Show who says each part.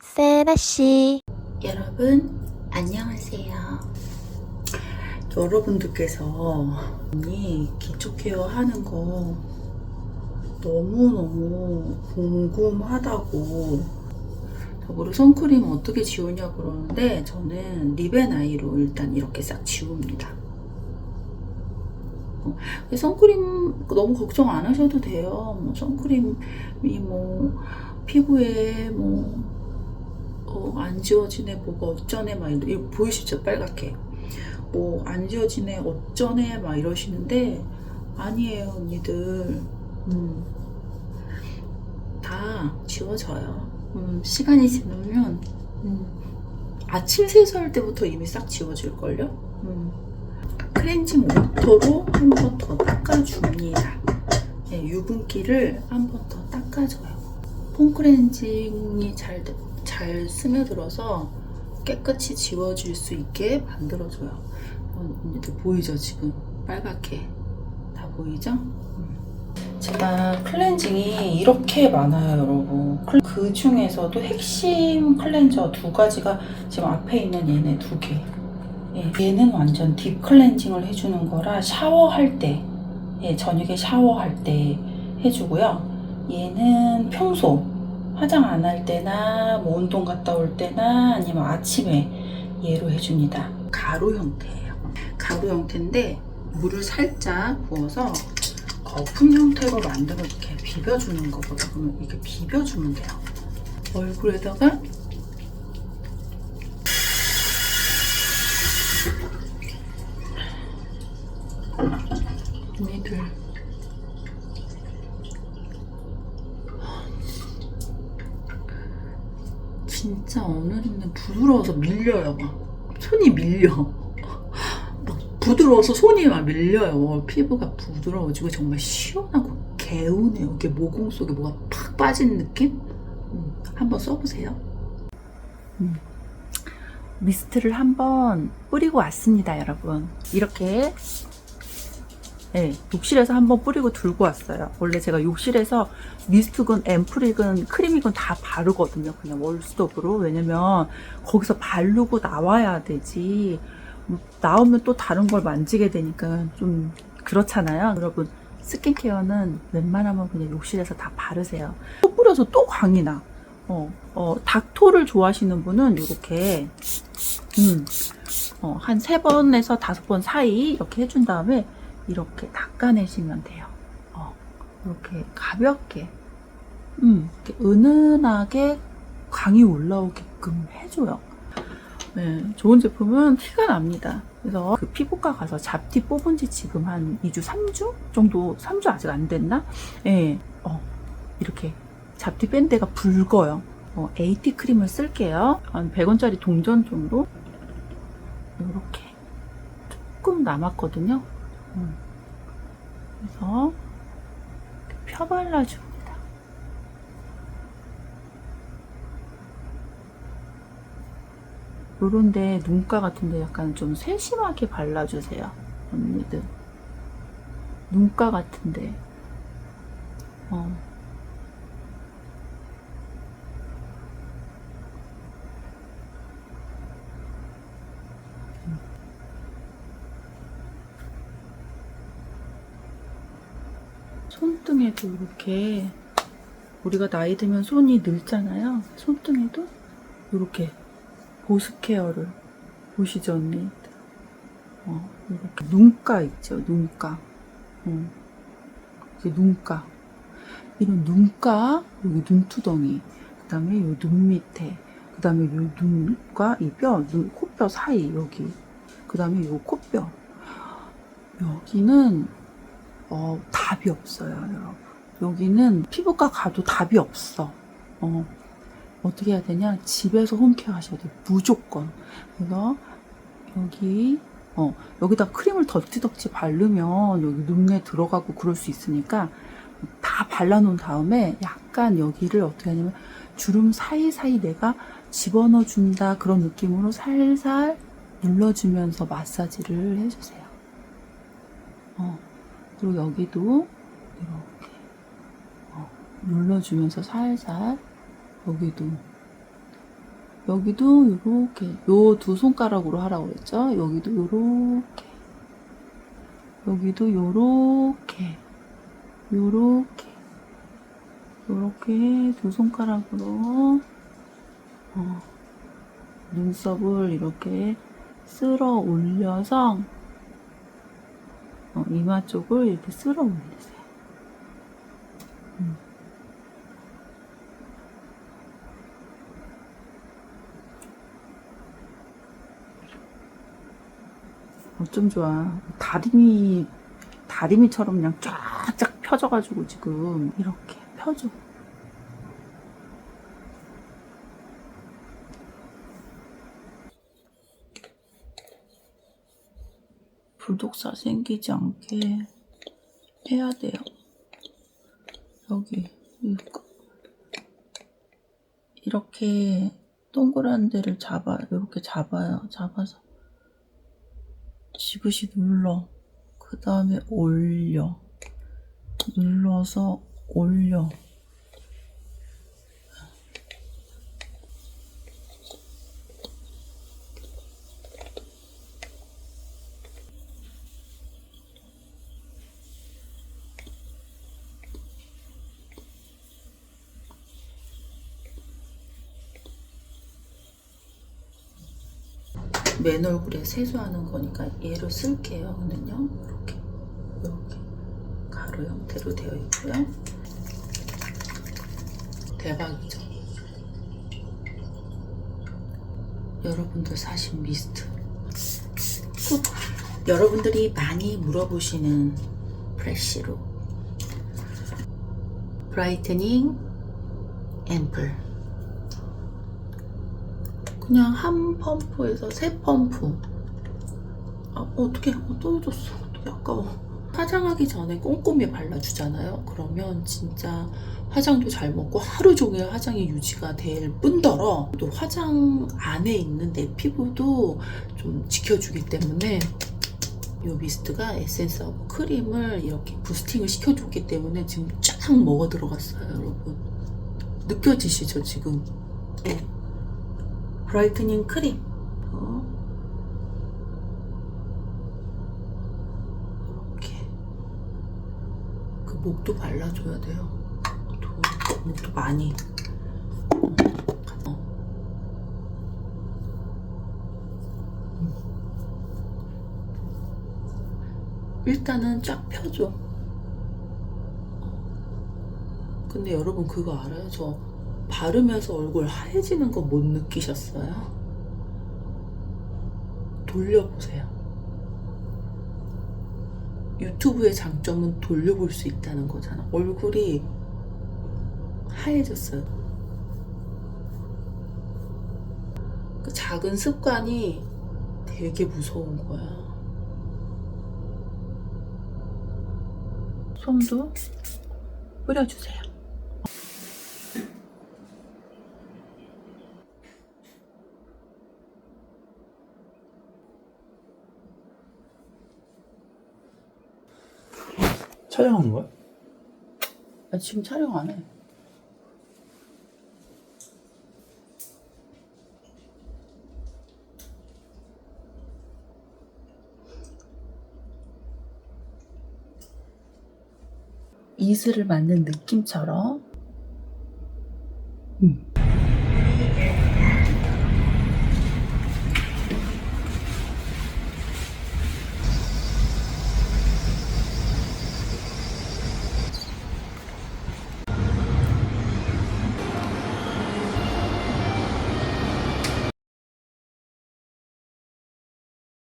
Speaker 1: 세라씨
Speaker 2: 여러분 안녕하세요. 여러분들께서 이 기초 케어 하는 거 너무너무 궁금하다고 저보고 선크림 어떻게 지우냐 그러는데 저는 아이로 일단 이렇게 싹 지웁니다. 어, 선크림 너무 걱정 안 하셔도 돼요. 뭐 선크림이 뭐 피부에 뭐 어, 안 지워지네, 뭐가 어쩌네, 막 이러, 이거 보이시죠? 빨갛게. 뭐, 안 지워지네, 어쩌네, 막 이러시는데, 아니에요, 언니들. 음, 다 지워져요. 음, 시간이 지나면, 음, 아침 세수할 때부터 이미 싹 지워질걸요? 음, 클렌징 워터로 한 번 더 닦아줍니다. 네, 유분기를 한 번 더 닦아줘요. 폼 클렌징이 잘, 돼- 잘 스며들어서 깨끗이 지워질 수 있게 만들어줘요. 어, 언니들 보이죠 지금 빨갛게 다 보이죠? 음. 제가 클렌징이 이렇게 많아요 여러분 클- 그 중에서도 핵심 클렌저 두 가지가 지금 앞에 있는 얘네 두개 예, 얘는 완전 딥 클렌징을 해주는 거라 샤워할 때 예, 저녁에 샤워할 때 해주고요 얘는 평소 화장 안 할 때나 뭐 운동 갔다 올 때나 아니면 아침에 얘로 해줍니다. 가루 형태예요. 가루 형태인데 물을 살짝 부어서 거품 형태로 만들어 이렇게 비벼주는 거거든요. 이렇게 비벼주면 돼요. 얼굴에다가 언니들 진짜 오늘은 부드러워서 밀려요 막. 손이 밀려. 막 부드러워서 손이 막 밀려요. 피부가 부드러워지고 정말 시원하고 개운해요. 이렇게 모공 속에 뭐가 팍 빠진 느낌? 음, 한번 써보세요. 음. 미스트를 한번 뿌리고 왔습니다 여러분. 이렇게 네, 욕실에서 한번 뿌리고 들고 왔어요. 원래 제가 욕실에서 미스트건, 앰플이건, 크림이건 다 바르거든요. 그냥 월스톱으로. 왜냐면 거기서 바르고 나와야 되지. 음, 나오면 또 다른 걸 만지게 되니까 좀 그렇잖아요. 여러분, 스킨케어는 웬만하면 그냥 욕실에서 다 바르세요. 또 뿌려서 또 광이 나. 어, 어, 닥토를 좋아하시는 분은 이렇게, 음, 어, 한 세 번에서 다섯 번 사이 이렇게 해준 다음에 이렇게 닦아내시면 돼요. 어, 이렇게 가볍게, 음, 이렇게 은은하게 광이 올라오게끔 해줘요. 네, 좋은 제품은 티가 납니다. 그래서 그 피부과 가서 잡티 뽑은 지 지금 한 2주, 3주 정도, 3주 아직 안 됐나? 예, 어, 이렇게 잡티 뺀 데가 붉어요. 어, AT 크림을 쓸게요. 한 100원짜리 동전 정도? 이렇게 조금 남았거든요. 음. 그래서 펴발라줍니다. 요런데 눈가 같은데 약간 좀 세심하게 발라주세요. 언니들. 눈가 같은데. 어. 손등에도 이렇게 우리가 나이 들면 손이 늙잖아요. 손등에도 이렇게 보습 케어를 보시죠 언니. 어, 이렇게 눈가 있죠 눈가. 어. 이제 눈가. 이런 눈가 여기 눈두덩이. 그다음에 이눈 밑에. 그다음에 이 눈과 이 뼈, 눈, 코뼈 사이 여기. 그다음에 이 코뼈. 여기는 어, 답이 없어요, 여러분. 여기는 피부과 가도 답이 없어. 어, 어떻게 해야 되냐? 집에서 홈케어 하셔야 돼요. 무조건. 그래서 여기, 어, 여기다 크림을 덕지덕지 바르면 여기 눈에 들어가고 그럴 수 있으니까 다 발라놓은 다음에 약간 여기를 어떻게 하냐면 주름 사이사이 내가 집어넣어 준다 그런 느낌으로 살살 눌러주면서 마사지를 해주세요. 어. 그리고 여기도 이렇게 어, 눌러주면서 살살 여기도 여기도 요렇게 요 두 손가락으로 하라고 했죠. 여기도 요렇게 여기도 요렇게 요렇게 요렇게 두 손가락으로 어, 눈썹을 이렇게 쓸어 올려서 어, 이마 쪽을 이렇게 쓸어 올리세요. 음. 어쩜 좋아. 다리미, 다리미처럼 그냥 쫙쫙 펴져가지고 지금 이렇게 펴져. 불독사 생기지 않게 해야 돼요. 여기. 이렇게 동그란 데를 잡아요. 이렇게 잡아요. 잡아서. 지그시 눌러. 그 다음에 올려. 눌러서 올려. 맨 얼굴에 세수하는 거니까 얘를 쓸게요. 저는요. 이렇게 이렇게 가루 형태로 되어 있고요. 대박이죠. 여러분들 사신 미스트. 꼭 여러분들이 많이 물어보시는 프레쉬로 브라이트닝 앰플 그냥 한 펌프에서 세 펌프. 아, 어떻게 어, 떨어졌어. 어떻게 아까워. 화장하기 전에 꼼꼼히 발라주잖아요. 그러면 진짜 화장도 잘 먹고 하루 종일 화장이 유지가 될 뿐더러 또 화장 안에 있는 내 피부도 좀 지켜주기 때문에 이 미스트가 에센스하고 크림을 이렇게 부스팅을 시켜줬기 때문에 지금 쫙 먹어 들어갔어요, 여러분. 느껴지시죠, 지금? 네. 브라이트닝 크림. 어. 이렇게. 그 목도 발라줘야 돼요. 목도, 목도 많이. 어. 일단은 쫙 펴줘. 근데 여러분 그거 알아요? 저 바르면서 얼굴 하얘지는 거 못 느끼셨어요? 돌려보세요. 유튜브의 장점은 돌려볼 수 있다는 거잖아. 얼굴이 하얘졌어요. 그 작은 습관이 되게 무서운 거야. 솜도 뿌려주세요.
Speaker 1: 촬영하는 거야?
Speaker 2: 아, 지금 촬영 안 해. 이슬을 맞는 느낌처럼